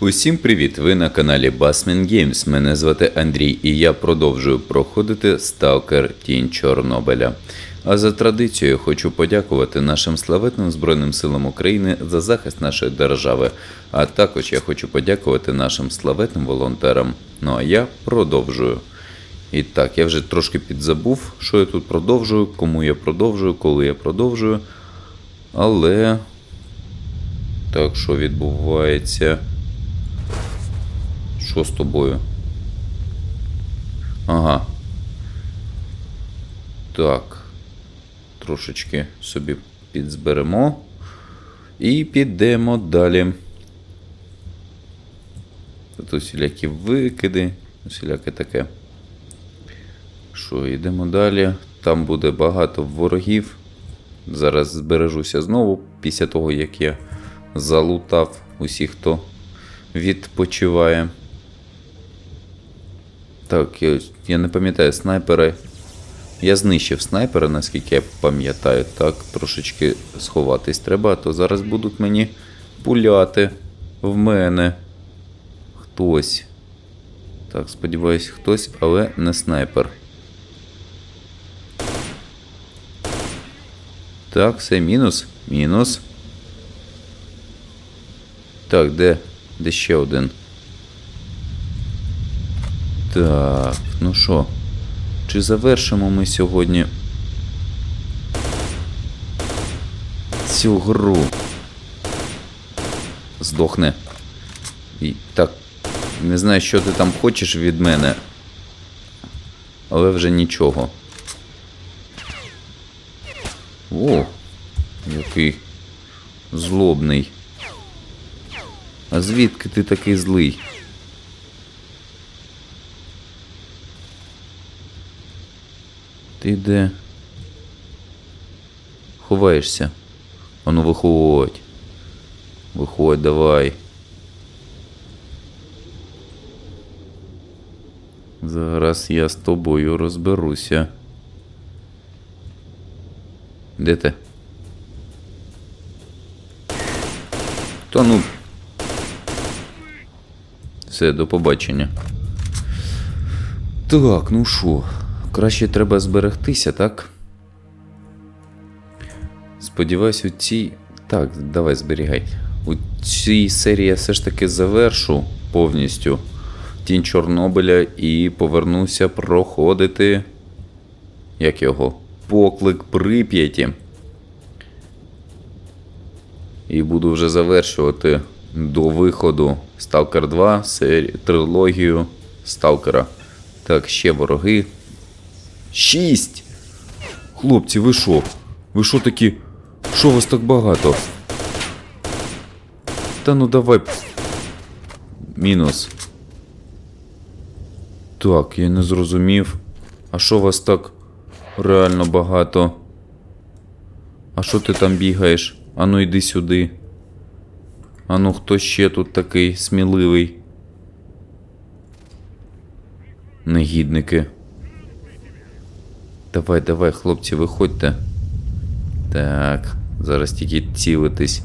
Усім привіт! Ви на каналі Basman Games. Мене звати Андрій і я продовжую проходити Stalker Тінь Чорнобиля. А за традицією хочу подякувати нашим славетним Збройним силам України за захист нашої держави. А також я хочу подякувати нашим славетним волонтерам. Ну а я продовжую. І так, я вже трошки підзабув, що я тут продовжую, кому я продовжую, коли я продовжую. Але. Так, що відбувається? Що з тобою? Ага. Так. Трошечки собі підзберемо. І підемо далі. Тут усілякі викиди, усіляке таке. Що, йдемо далі. Там буде багато ворогів. Зараз збережуся знову після того, як я залутав усіх, хто відпочиває. Так, я, я не пам'ятаю снайпери. Я знищив снайпера, наскільки я пам'ятаю. Так, трошечки сховатись треба, а то зараз будуть мені пуляти в мене. Хтось. Так, сподіваюсь, хтось, але не снайпер. Так, все, мінус. Мінус. Так, де? Де ще один? Так, ну що? Чи завершимо ми сьогодні цю гру? Здохне. І, так, не знаю, що ти там хочеш від мене. Але вже нічого. О, який злобний. Звідки ти такий злий? Ти де? Ховаєшся? Ану виходь. Виходь, давай. Зараз я з тобою розберуся. Де ти? Та ну. Все, до побачення. Так, ну що, краще треба зберегтися, так? Сподіваюсь, у цій. Так, давай зберігай. У цій серії я все ж таки завершу повністю Тінь Чорнобиля і повернуся проходити. Як його? Поклик Прип'яті. І буду вже завершувати до виходу Stalker 2 сері... трилогію Сталкера. Так, ще вороги. Шість! Хлопці, ви що? Ви що такі? Що вас так багато? Та ну давай. Мінус. Так, я не зрозумів. А що вас так реально багато? А що ти там бігаєш? Ану йди сюди. Ану, хто ще тут такий сміливий? Негідники. Давай, давай, хлопці, виходьте. Так, зараз тільки цілитись.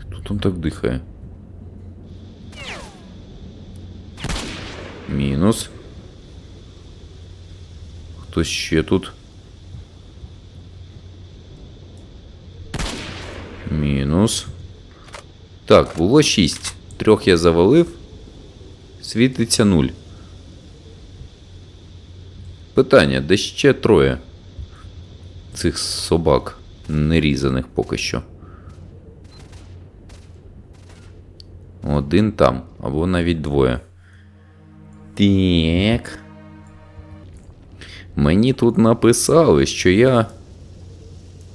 Хто там так дихає? Мінус. Хтось ще тут. Мінус. Так, було 6. Трьох я завалив. Світиться 0. Питання, де ще троє цих собак нерізаних поки що. Один там, або навіть двоє. Так. Мені тут написали, що я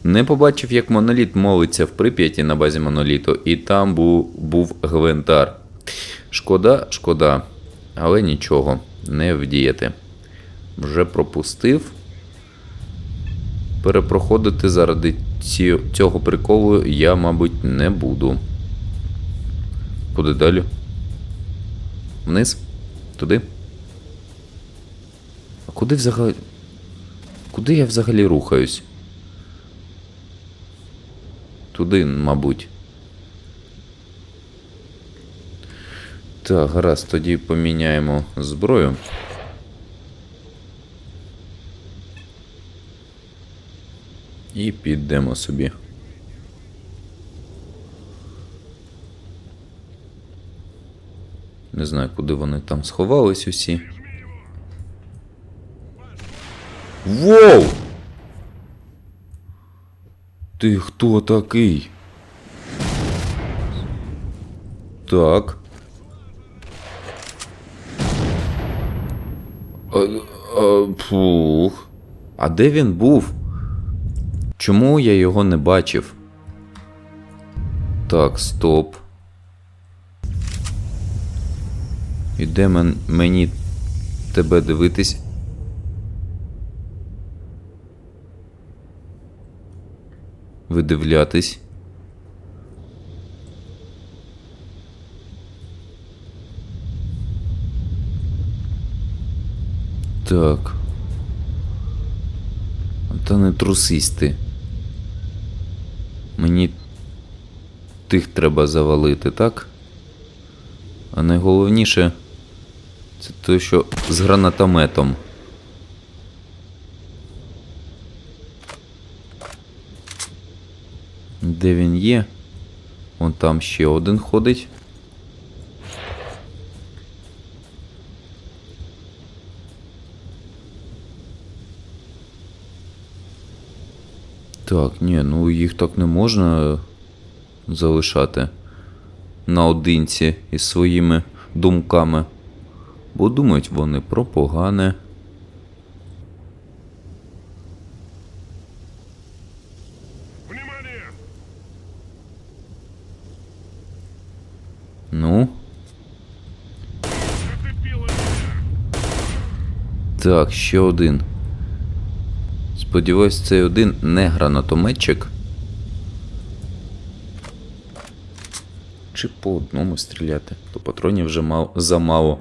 не побачив, як моноліт молиться в прип'яті на базі моноліту, і там був, був гвинтар. Шкода, шкода, але нічого, не вдіяти. Вже пропустив. Перепроходити заради цього приколу я, мабуть, не буду. Куди далі? Вниз? Туди? А куди взагалі. куди я взагалі рухаюсь? Туди, мабуть. Так, гаразд, тоді поміняємо зброю. І підемо собі. Не знаю, куди вони там сховались усі. Воу! Ти хто такий? Так. А, а, фух. А де він був? Чому я його не бачив? Так, стоп. І де мен, мені тебе дивитись? Видивлятись. Так. Та не трусись ти. Мені тих треба завалити, так? А найголовніше це те, що з гранатометом. Де він є? Вон там ще один ходить. Так, ні, ну їх так не можна залишати наодинці із своїми думками. Бо думають вони про погане. Так, ще один. Сподіваюсь, цей один не гранатометчик. Чи по одному стріляти, то патронів вже мав, замало.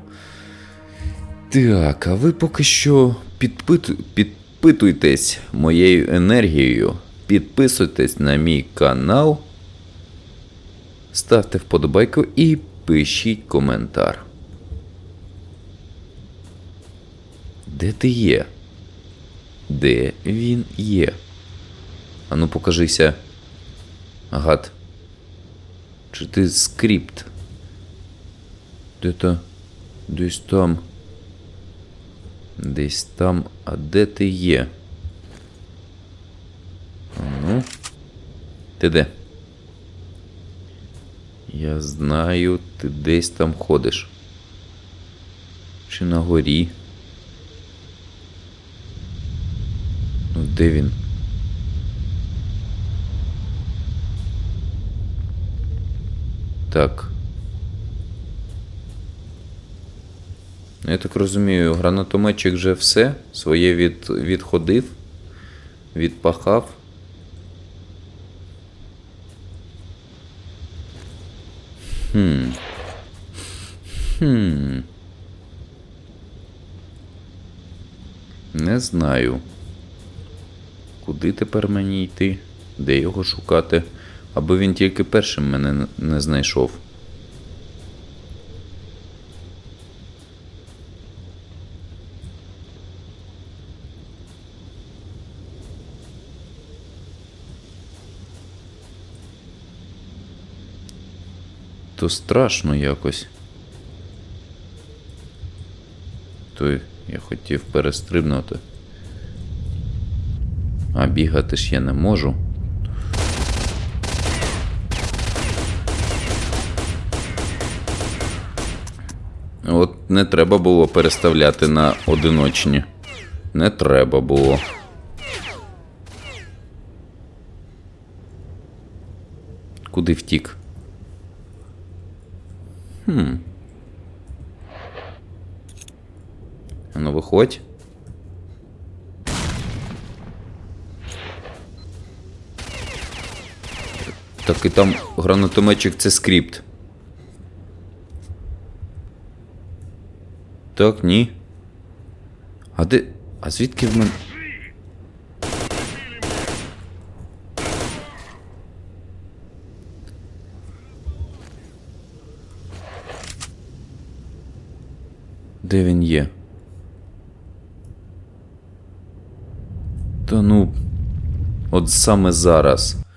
Так, а ви поки що підпиту, підпитуйтесь моєю енергією, підписуйтесь на мій канал, ставте вподобайку і пишіть коментар. Де ти є? Де він є? Ану покажися. Гад. Чи ти скрипт? Де то? Десь там. Десь там. А де ти є? А ну. Ти де? Я знаю, ти десь там ходиш. Чи на горі? Де він? Так. Ну, Я так розумію, гранатометчик вже все своє від, відходив, відпахав. Хм. Хм. Не знаю. Куди тепер мені йти? Де його шукати? Аби він тільки першим мене не знайшов. То страшно якось. То я хотів перестрибнути. А бігати ж я не можу. От не треба було переставляти на одиночні. Не треба було. Куди втік? Хм. Ну виходь. Так і там гранатометчик це скрипт. Так, ні. А де. А звідки в мене. Де він є? Та ну, от саме зараз.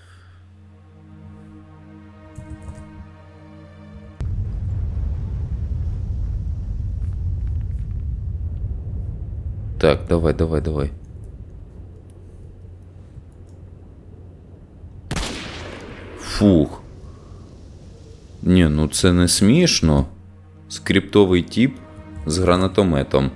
Так, давай, давай, давай. Фух. Ні, ну це не смішно. Скриптовий тип з гранатометом.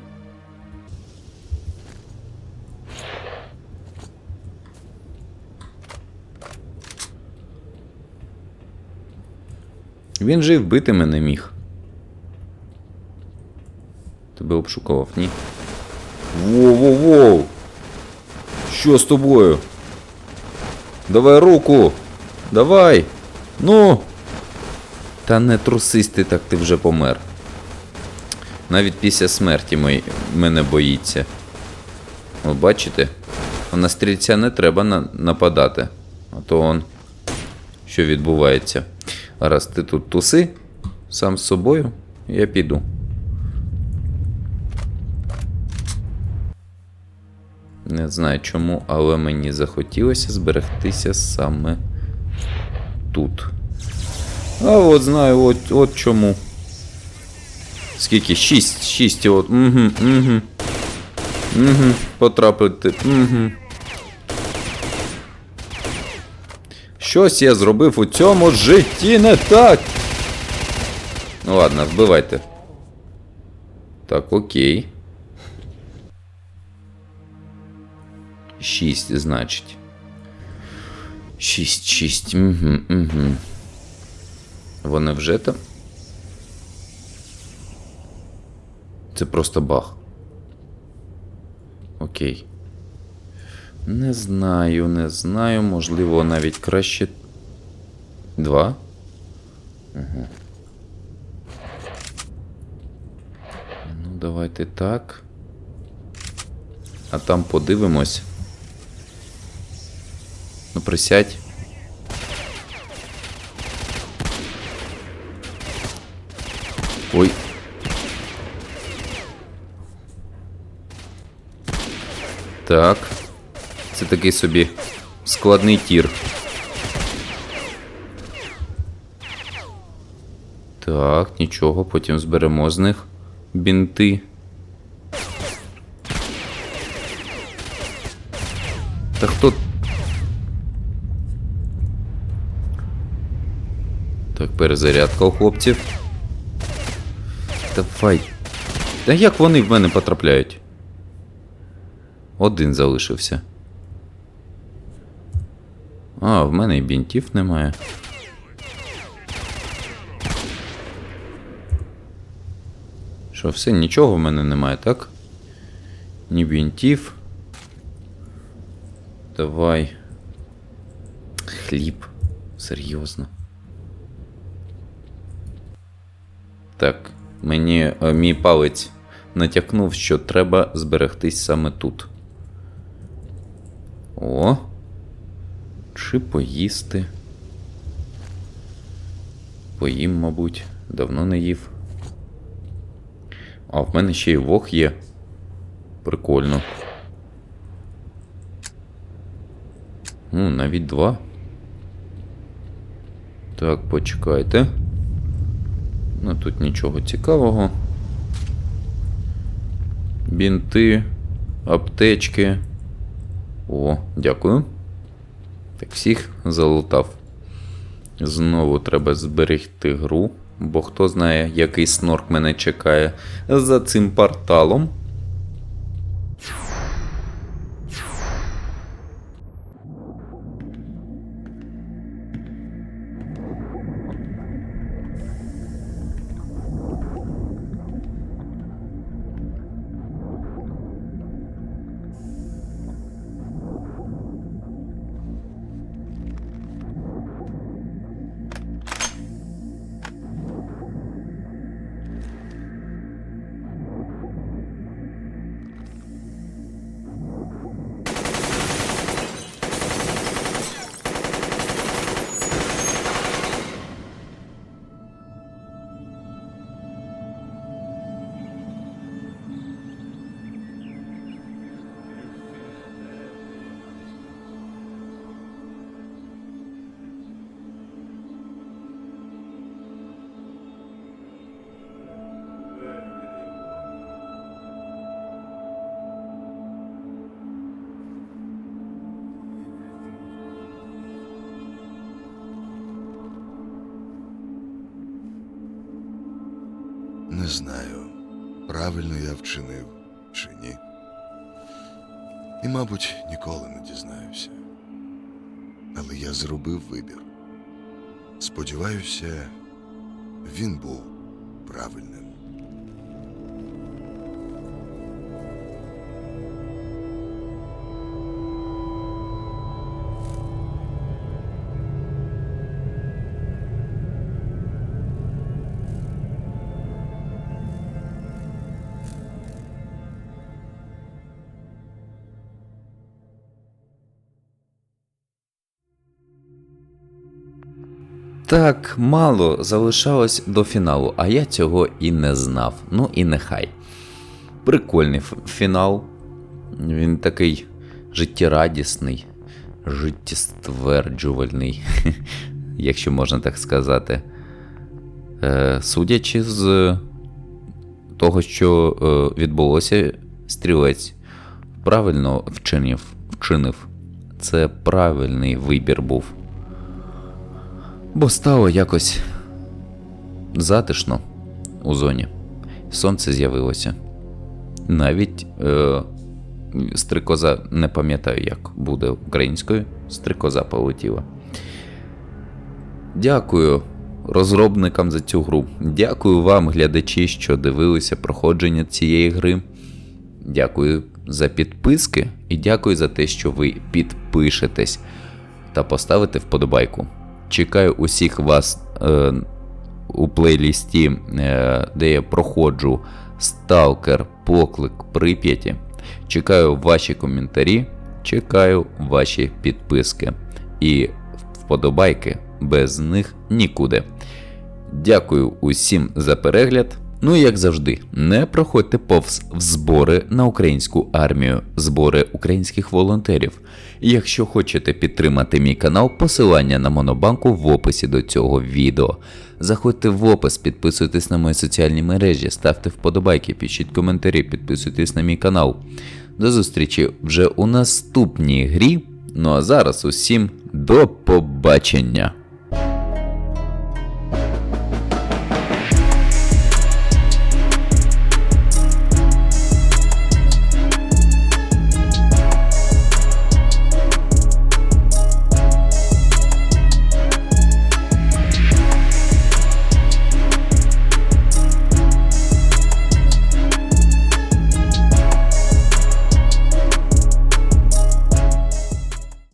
Він же й вбити мене міг. Тебе обшукував, ні? Воу-воу-воу! Що з тобою? Давай руку! Давай! Ну! Та не трусись ти так, ти вже помер. Навіть після смерті мої, мене боїться. Ви бачите? На стрільця не треба на, нападати. А то он. Що відбувається? Раз ти тут туси сам з собою, я піду. Не знаю чому, але мені захотілося зберегтися саме тут. А от знаю, от, от чому. Скільки? Шість, шість, от. Угу, угу. Угу. Потрапити. Угу. Щось я зробив у цьому житті не так. Ну ладно, вбивайте. Так, окей. Шість, значить. Шість, шість. Угу, угу. Вони вже там. Це просто баг. Окей. Не знаю, не знаю. Можливо, навіть краще. Два. Угу. Ну, давайте так. А там подивимось. Ну, присядь. Ой. Так. Це такий собі складний тір. Так, нічого, потім зберемо з них бінти. Та хто. Так, перезарядка у хлопців. Давай. Та як вони в мене потрапляють? Один залишився. А, в мене і бінтів немає. Що, все, нічого в мене немає, так? Ні бінтів. Давай. Хліб. Серйозно. Так, мені е, мій палець натякнув, що треба зберегтись саме тут. О. Чи поїсти? Поїм, мабуть, давно не їв. А в мене ще й вог є. Прикольно. Ну, навіть два. Так, почекайте. Ну, тут нічого цікавого. Бінти, аптечки. О, дякую. Так, всіх залутав. Знову треба зберегти гру, бо хто знає, який снорк мене чекає за цим порталом. Не знаю, правильно я вчинив чи ні. І, мабуть, ніколи не дізнаюся. Але я зробив вибір. Сподіваюся, він був правильним. Так мало залишалось до фіналу, а я цього і не знав. Ну і нехай. Прикольний фінал. Він такий життєрадісний, життєстверджувальний, якщо можна так сказати. Е, судячи з того, що е, відбулося, стрілець правильно вчинив, вчинив. Це правильний вибір був. Бо стало якось затишно у зоні. Сонце з'явилося. Навіть е, стрикоза, не пам'ятаю, як буде українською, стрикоза полетіла. Дякую розробникам за цю гру. Дякую вам, глядачі, що дивилися проходження цієї гри. Дякую за підписки і дякую за те, що ви підпишетесь та поставите вподобайку. Чекаю усіх вас е, у плейлісті, е, де я проходжу Сталкер Поклик Прип'яті. Чекаю ваші коментарі, чекаю ваші підписки. І вподобайки без них нікуди. Дякую усім за перегляд. Ну і як завжди, не проходьте повз в збори на українську армію, збори українських волонтерів. Якщо хочете підтримати мій канал, посилання на Монобанку в описі до цього відео. Заходьте в опис, підписуйтесь на мої соціальні мережі, ставте вподобайки, пишіть коментарі, підписуйтесь на мій канал. До зустрічі вже у наступній грі. Ну а зараз усім до побачення!